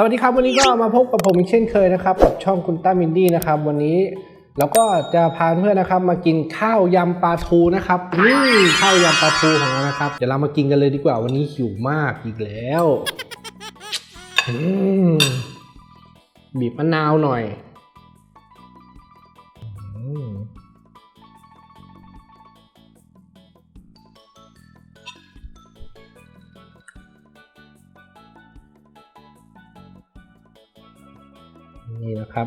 สวัสดีครับวันนี้ก็มาพบกับผมอีกเช่นเคยนะครับกับช่องคุณต้ามินดี้นะครับวันนี้เราก็จะพาเพื่อนนะครับมากินข้าวยำปลาทูนะครับนี่ข้าวยำปลาทูของเรานะครับเดี๋ยวเรามากินกันเลยดีกว่าวันนี้หิวมากอีกแล้วบีบมะนาวหน่อย นี่นะครับ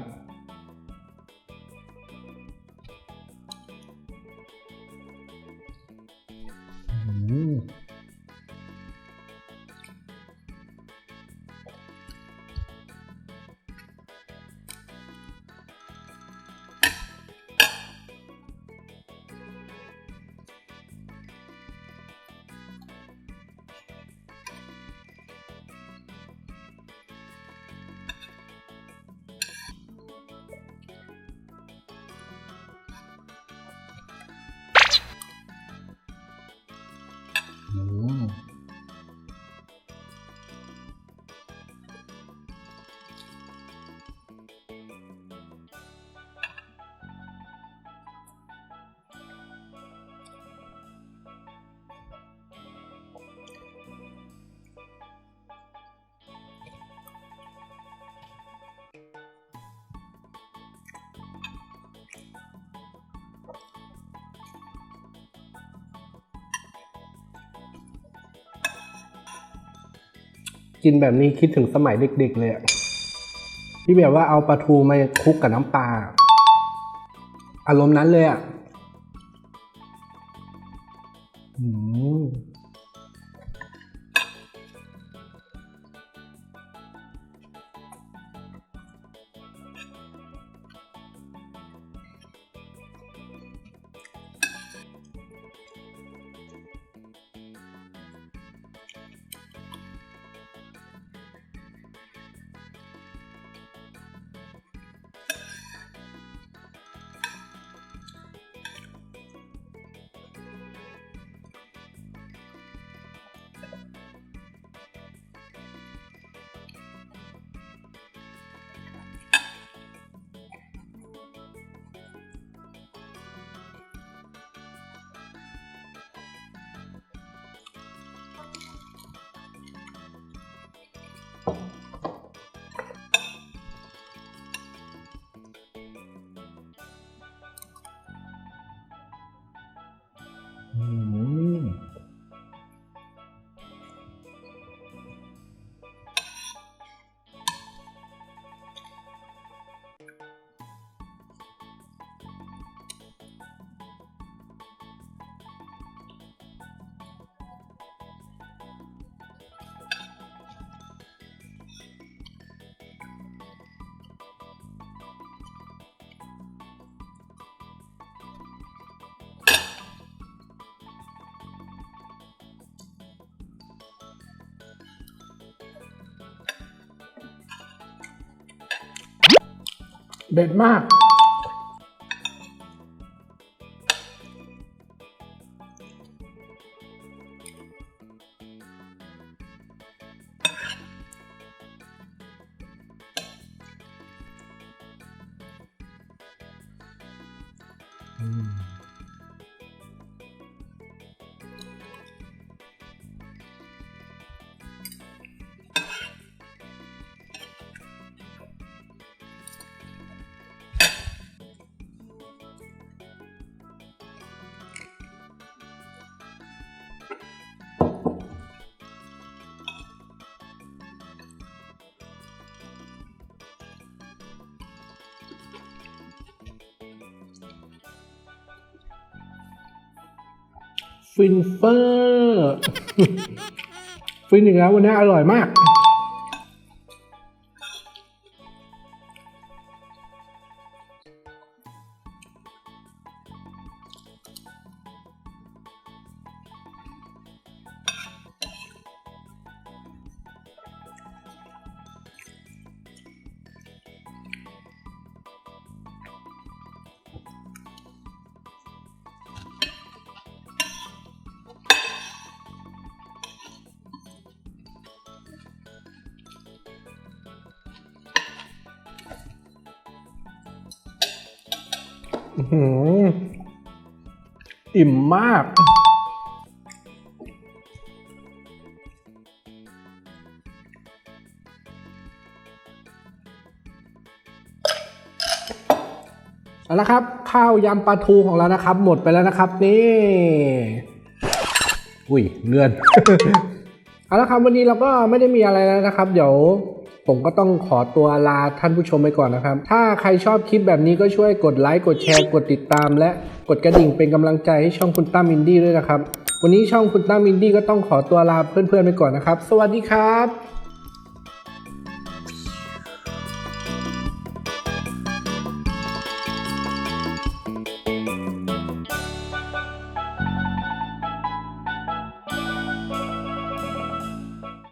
กินแบบนี้คิดถึงสมัยเด็ก ๆ เลยอะที่แบบว่าเอาปลาทูมาคลุกกับน้ำปลาอารมณ์นั้นเลยอะอืม อื เด็ดมาก อืม ฟินเฟอร์ ฟินอีกแล้ววันนี้อร่อยมาก อิ่มมาก เอาละครับ ข้าวยำปลาทูของเรานะครับ หมดไปแล้วนะครับ นี่ อุ้ยเลื่อน เอาละครับวันนี้เราก็ไม่ได้มีอะไรแล้วนะครับ เดี๋ยว ผมก็ต้องขอตัวลาท่านผู้ชมไปก่อนนะครับ ถ้าใครชอบคลิปแบบนี้ก็ช่วยกดไลค์กดแชร์กดติดตาม และกดกระดิ่งเป็นกำลังใจให้ช่องคุณตั้มอินดี้ด้วยนะครับ วันนี้ช่องคุณตั้มอินดี้ก็ต้องขอตัวลาเพื่อนๆไปก่อนนะครับ สวัสดีครับ